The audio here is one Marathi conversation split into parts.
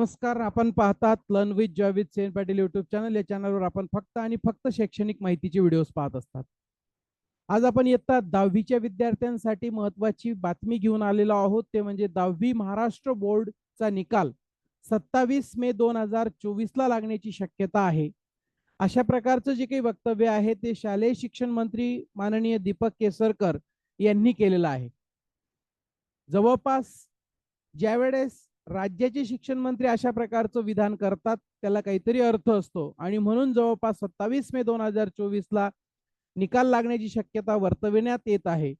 नमस्कार आपण पाहतात learn with Joy with Sen Patil YouTube channel या चॅनलवर आपण फक्त आणि फक्त शैक्षणिक माहितीचे व्हिडिओज पाहत असतात. आज आपण इयत्ता दहावीच्या विद्यार्थ्यांसाठी महत्वाची बातमी घेऊन आलेलो आहोत. ते म्हणजे दहावी महाराष्ट्र बोर्डचा निकाल सत्तावीस मे दोन हजार चोवीस ला लागण्याची शक्यता आहे. अशा प्रकारचं जे काही वक्तव्य आहे ते शालेय शिक्षण मंत्री माननीय दीपक केसरकर यांनी केलेलं आहे. जवळपास ज्यावेळेस राज्याचे शिक्षण मंत्री अशा प्रकारचं विधान करतात त्याला काहीतरी अर्थ असतो. आणि म्हणून जवळपास सत्तावीस मे दोन हजार चोवीस ला निकाल लागण्याची शक्यता वर्तविण्यात येत आहे.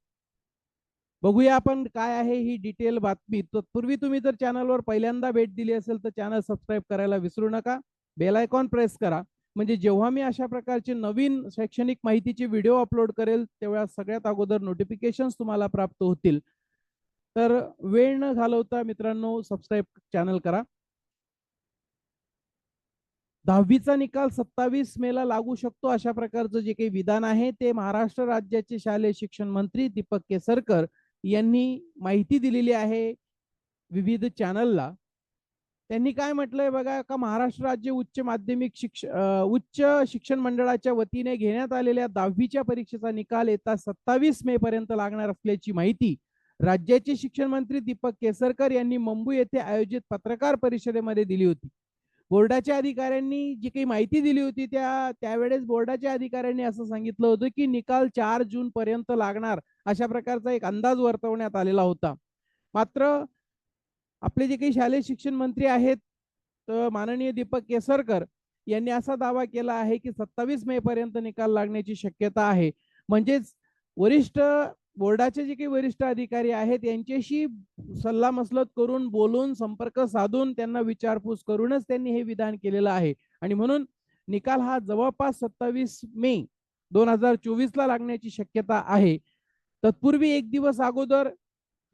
बघूया आपण काय आहे ही डिटेल बातमी. तत्पूर्वी तुम्ही जर चॅनलवर पहिल्यांदा भेट दिली असेल तर चॅनल सबस्क्राईब करायला विसरू नका. बेल आयकॉन प्रेस करा. म्हणजे जेव्हा मी अशा प्रकारचे नवीन शैक्षणिक माहितीचे व्हिडिओ अपलोड करेल तेव्हा सगळ्यात अगोदर नोटिफिकेशन तुम्हाला प्राप्त होतील. तर वेळ न घालवता मित्रांनो सबस्क्राईब चॅनल करा. दहावीचा निकाल सत्तावीस मे ला लागू शकतो अशा प्रकारचं जे काही विधान आहे ते महाराष्ट्र राज्याचे शालेय शिक्षण मंत्री दीपक केसरकर यांनी माहिती दिलेली आहे विविध चॅनलला त्यांनी काय म्हटलंय बघा का महाराष्ट्र राज्य उच्च माध्यमिक शिक्ष उच्च शिक्षण मंडळाच्या वतीने घेण्यात आलेल्या दहावीच्या परीक्षेचा निकाल येता सत्तावीस मे पर्यंत लागणार असल्याची माहिती राज्याचे शिक्षण मंत्री दीपक केसरकर यांनी मुंबई येथे आयोजित पत्रकार परिषदेमध्ये दिली होती. बोर्डाच्या अधिकाऱ्यांनी जी काही माहिती दिली होती त्या त्यावेळेस बोर्डाच्या अधिकाऱ्यांनी असं सांगितलं होतं की निकाल चार जून पर्यंत लागणार अशा प्रकारचा एक अंदाज वर्तवण्यात आलेला होता. मात्र आपले जे काही शालेय शिक्षण मंत्री आहेत तर माननीय दीपक केसरकर यांनी असा दावा केला आहे की सत्तावीस मे पर्यंत निकाल लागण्याची शक्यता आहे. म्हणजेच वरिष्ठ बोर्डाचे जे काही वरिष्ठ अधिकारी आहेत यांच्याशी सल्लामसलत करून बोलून संपर्क साधून त्यांना विचारपूस करूनच त्यांनी हे विधान केलेलं आहे. आणि म्हणून निकाल हा जवळपास सत्तावीस मे दोन हजार चोवीस ला लागण्याची शक्यता आहे. तत्पूर्वी एक दिवस अगोदर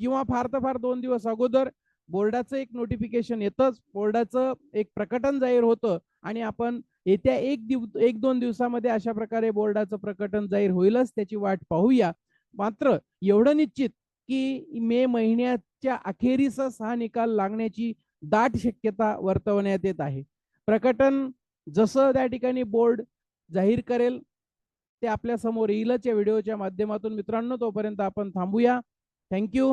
किंवा फार तर फार दोन दिवस अगोदर बोर्डाचं एक नोटिफिकेशन येतच. बोर्डाचं एक प्रकटन जाहीर होतं आणि आपण येत्या एक दिव एक दोन दिवसामध्ये अशा प्रकारे बोर्डाचं प्रकटन जाहीर होईलच त्याची वाट पाहूया. मात्र एवढं निश्चित की मे महिन्याच्या अखेरीसच हा निकाल लागण्याची दाट शक्यता वर्तवण्यात येत आहे. प्रकटन जसं त्या ठिकाणी बोर्ड जाहीर करेल ते आपल्यासमोर येईलच या व्हिडिओच्या माध्यमातून. मित्रांनो तोपर्यंत आपण थांबूया. थँक्यू.